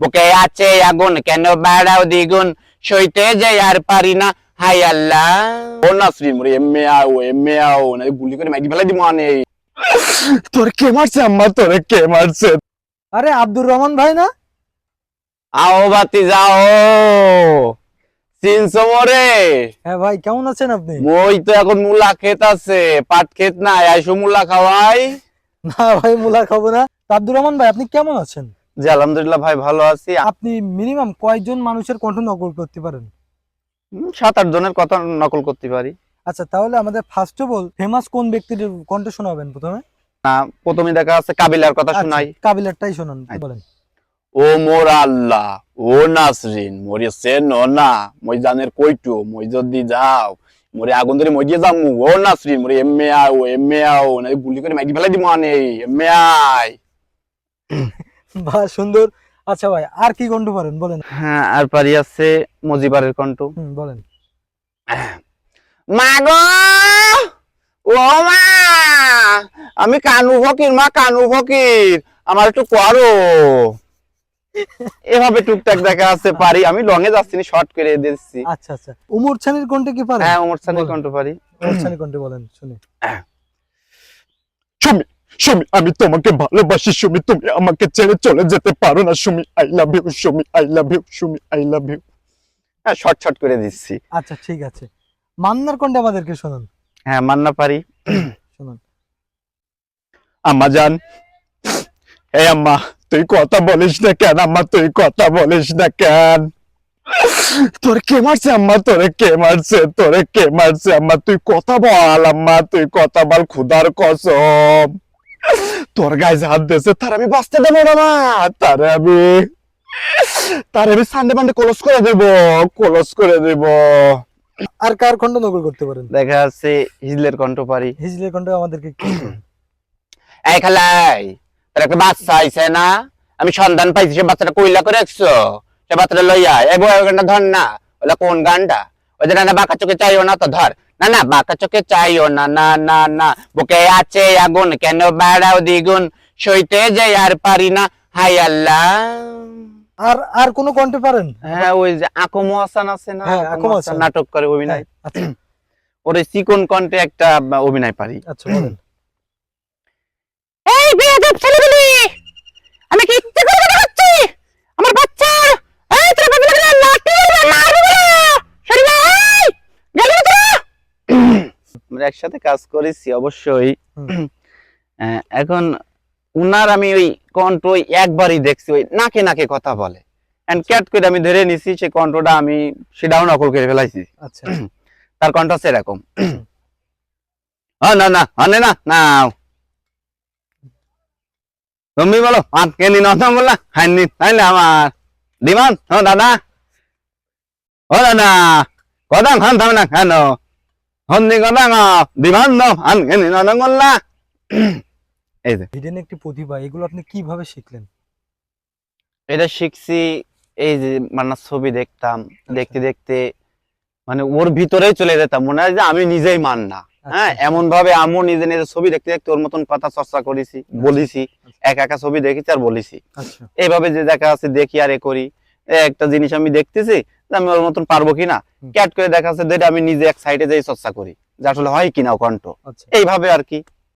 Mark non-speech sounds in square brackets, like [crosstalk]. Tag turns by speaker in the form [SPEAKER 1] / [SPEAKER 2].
[SPEAKER 1] বুকে আছে আগুন কেন বাড়াও দ্বিগুণ? সইতে যে আর পারি না। হাই আল্লাহ।
[SPEAKER 2] ও নাসরিন মোরে এমএ আও এমএ আও না গুলি করে ম্যাগি ফেলাই দিব আনে। তোর কে মারছে আম্মা? তোরে কে মারছে?
[SPEAKER 3] আরে আব্দুর রহমান ভাই না?
[SPEAKER 1] আও বাতি যাও চিনছো মোরে?
[SPEAKER 3] হ্যাঁ ভাই কেমন আছেন আপনি?
[SPEAKER 1] মই তো এখন মুলা খেত আছে পাট খেত নাই আইসো মুলা খাওয়াই।
[SPEAKER 3] না ভাই মুলা খাব না। আব্দুর রহমান ভাই আপনি কেমন আছেন?
[SPEAKER 1] জি আলহামদুলিল্লাহ ভাই ভালো আছি।
[SPEAKER 3] আপনি মিনিমাম কয়জন মানুষের কণ্ঠ নকল করতে পারেন?
[SPEAKER 1] সাত আট জনের কথা নকল করতে পারি।
[SPEAKER 3] আচ্ছা তাহলে আমাদের ফার্স্ট অফ অল ফেমাস কোন ব্যক্তির কণ্ঠ শোনাবেন প্রথমে?
[SPEAKER 1] না প্রথমে দেখা আছে কাবিলার কথা
[SPEAKER 3] আচ্ছা,
[SPEAKER 1] শোনাই।
[SPEAKER 3] কাবিলারটাই শোনান
[SPEAKER 1] আচ্ছা।
[SPEAKER 3] বলেন।
[SPEAKER 2] ও মোর আল্লাহ ও নাসরিন মোরে সেন না মই জানের কইটু মই যদি যাও মোরে আগুন ধরে মই দিয়ে যামু ও নাসরিন মোরে এমএ আও এমএ আও না গুলি করে ম্যাগি ফেলাই দিব আনে এমএ আই।
[SPEAKER 3] বা সুন্দর। আচ্ছা ভাই আর কি কণ্ঠ পারেন? বলেন।
[SPEAKER 1] হ্যাঁ আর পারি আছে মজিবারের কণ্ঠ
[SPEAKER 3] বলেন।
[SPEAKER 1] ও মা! আমি কানু ফকির মা কানু ফকির। আমার একটু করো। এভাবে টুকটাক দেখা আছে পারি। আমি লঙে যাচ্ছি শর্ট করে দিচ্ছি।
[SPEAKER 3] আচ্ছা আচ্ছা। উমর ছানির কণ্ঠে কি পারেন?
[SPEAKER 1] হ্যাঁ ওমর
[SPEAKER 3] ছানির।
[SPEAKER 1] কণ্ঠ পারি।
[SPEAKER 3] উমর ছানি কণ্ঠে বলেন শুনি।
[SPEAKER 2] সুমি আমি তোমাকে ভালোবাসি সুমি তুমি আমাকে ছেড়ে চলে যেতে পারো না। Sumi I love you Sumi I love you Sumi I love you
[SPEAKER 1] হ্যাঁ শর্ট শর্ট করে দিচ্ছি।
[SPEAKER 3] আচ্ছা ঠিক আছে। মান্নার কণ্ঠে আমাদেরকে শোনান?
[SPEAKER 1] হ্যাঁ মান্না পারি।
[SPEAKER 3] শোনান।
[SPEAKER 2] আম্মা জান। এই আম্মা তুই কথা বলিস না কেন আম্মা? তুই কথা বলিস না কেন? তোর কে মারছে আম্মা? তোরে কে মারছে? তোরে কে মারছে আম্মা? তুই কথা বল আম্মা তুই কথা বল খুদার কসম। তোর গায়ে হাত দিয়েছে তার আমি বাঁচতে দেবো না মা। তার আমি তার আমি সানডে মানডে ক্লোজ করে দেব ক্লোজ করে দেব।
[SPEAKER 3] আর কার কণ্ঠ নকল করতে পারেন?
[SPEAKER 1] দেখা যাচ্ছে হিজলের কণ্ঠ পারি।
[SPEAKER 3] হিজলের কণ্ঠে আমাদেরকে
[SPEAKER 1] এই খালাই তোর একটা বাচ্চা আইছে না? আমি সন্ধান পাইছি সে বাচ্চাটা কইলা করে রাখছো? সে বাচ্চাটা লইয়া এই ওই গানটা ধর না ওলা কোন গানটা? ওই যে না বাঁকা চোখে চাইও না তো ধর। না না বাঁকা চোখে চাইও না না না না। বুকে আছে আগুন কেন বাড়াও দ্বিগুণ? সইতে যাই আর পারি না। হাই আল্লাহ।
[SPEAKER 3] আর আর কোন কণ্ঠে পারেন?
[SPEAKER 1] হ্যাঁ ওই যে আকম হাসান আছে না
[SPEAKER 3] হ্যাঁ,
[SPEAKER 1] আকম হাসান। নাটক করে অভিনয়।
[SPEAKER 3] হ্যাঁ, আচ্ছা।
[SPEAKER 1] ওর চিকন কণ্ঠে একটা অভিনয় পারি।
[SPEAKER 3] আচ্ছা বলেন।
[SPEAKER 1] এই বেয়াদব ছেলেগুলি আমি কি ইচ্ছে করে কথা হচ্ছি আমার বাচ্চা এই তোর বাবা লাগে লাঠি মারবে সরি ভাই গেল তো আমরা একসাথে কাজ করেছি অবশ্যই। [clears throat] এখন উনার আমি ওই কণ্ঠ ওই একবারই দেখছি ওই নাকে নাকে কথা বলে। এন্ড ক্যাট করে আমি ধরে নিছি সেই কণ্ঠটা আমি সেটাও নকল করে ফেলাইছি।
[SPEAKER 3] আচ্ছা। [clears throat]
[SPEAKER 1] তার কণ্ঠ হচ্ছে এরকম [clears throat] না না আনে না না তুমি বলো আজকে নি নতুন বললা? হাইনি তাইলে আমার। ডিমান্ড ও দাদা। ও দাদা কথা খান থামে না কেন? হন্দি কথা ডিমান্ড আজকে নি নতুন বললা এই যে।
[SPEAKER 3] হিডেন একটি প্রতিভা এগুলো আপনি কীভাবে শিখলেন?
[SPEAKER 1] এটা শিখছি এই যে মানে ছবি দেখতাম দেখতে দেখতে মানে ওর ভিতরেই চলে যেতাম। মনে হয় যে আমি নিজেই মান না হ্যাঁ
[SPEAKER 3] আচ্ছা,
[SPEAKER 1] এমন ভাবে আমিও নিজে নিজে ছবি দেখতে দেখতে ওর মতন কথা চর্চা করেছি বলেছি একা একা ছবি দেখেছি আর বলেছি।
[SPEAKER 3] আচ্ছা।
[SPEAKER 1] এইভাবে যে দেখা আছে দেখি আর এ করি। একটা জিনিস আমি দেখতেছি আমি ওর মতন পারব কিনা। ক্যাট করে দেখা যাচ্ছে যেটা আমি নিজে এক সাইডে যাই চর্চা করি। যে আসলে হয় কিনা কণ্ঠ।
[SPEAKER 3] আচ্ছা।
[SPEAKER 1] এইভাবে আর কি।